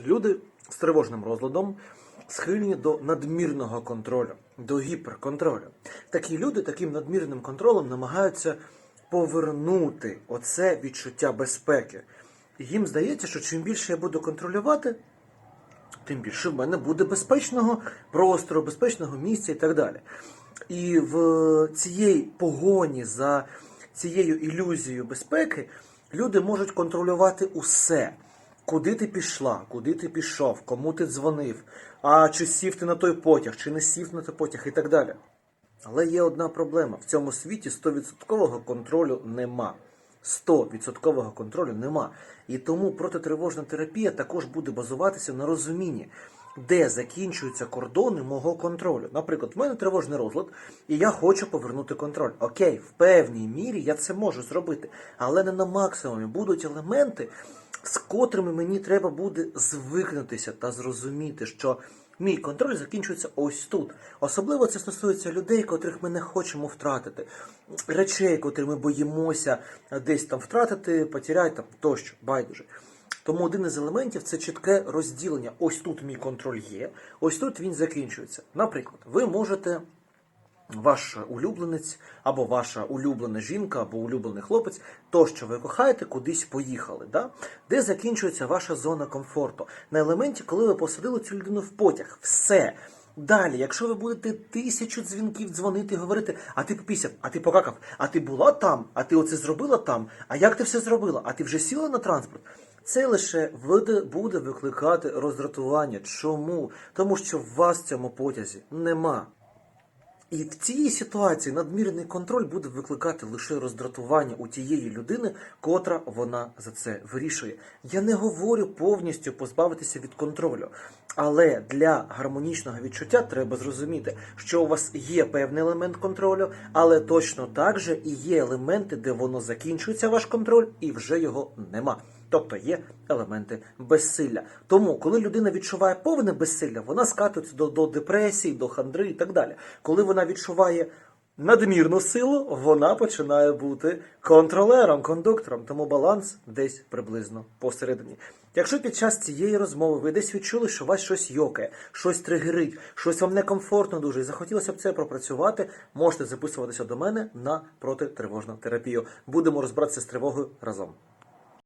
Люди з тривожним розладом схильні до надмірного контролю, до гіперконтролю. Такі люди таким надмірним контролем намагаються повернути оце відчуття безпеки. І їм здається, що чим більше я буду контролювати, тим більше в мене буде безпечного простору, безпечного місця і так далі. І в цієї погоні за цією ілюзією безпеки люди можуть контролювати усе. Куди ти пішла, куди ти пішов, кому ти дзвонив, а чи сів ти на той потяг, чи не сів на той потяг і так далі. Але є одна проблема: в цьому світі 100% контролю нема. 100% контролю нема. І тому протитривожна терапія також буде базуватися на розумінні, де закінчуються кордони мого контролю. Наприклад, в мене тривожний розлад, і я хочу повернути контроль. Окей, в певній мірі я це можу зробити, але не на максимумі. Будуть елементи, з котрими мені треба буде звикнутися та зрозуміти, що мій контроль закінчується ось тут. Особливо це стосується людей, котрих ми не хочемо втратити, речей, котрі ми боїмося десь там втратити, потеряти там тощо, байдуже. Тому один із елементів це чітке розділення. Ось тут мій контроль є, ось тут він закінчується. Наприклад, ви можете ваш улюбленець, або ваша улюблена жінка, або улюблений хлопець, то, що ви кохаєте, кудись поїхали. Да? Де закінчується ваша зона комфорту? На елементі, коли ви посадили цю людину в потяг. Все. Далі, якщо ви будете тисячу дзвінків дзвонити і говорити, а ти попісяв, а ти покакав, а ти була там, а ти оце зробила там, а як ти все зробила, а ти вже сіла на транспорт. Це лише буде, викликати роздратування. Чому? Тому що вас в цьому потязі нема. І в цій ситуації надмірний контроль буде викликати лише роздратування у тієї людини, котра вона за це вирішує. Я не говорю повністю позбавитися від контролю, але для гармонічного відчуття треба зрозуміти, що у вас є певний елемент контролю, але точно так же і є елементи, де воно закінчується, ваш контроль, і вже його нема. Тобто є елементи безсилля. Тому, коли людина відчуває повне безсилля, вона скатується до, до депресії, до хандри і так далі. Коли вона відчуває надмірну силу, вона починає бути контролером, кондуктором. Тому баланс десь приблизно посередині. Якщо під час цієї розмови ви десь відчули, що вас щось йокає, щось тригерить, щось вам некомфортно дуже, і захотілося б це пропрацювати, можете записуватися до мене на протитривожну терапію. Будемо розбиратися з тривогою разом.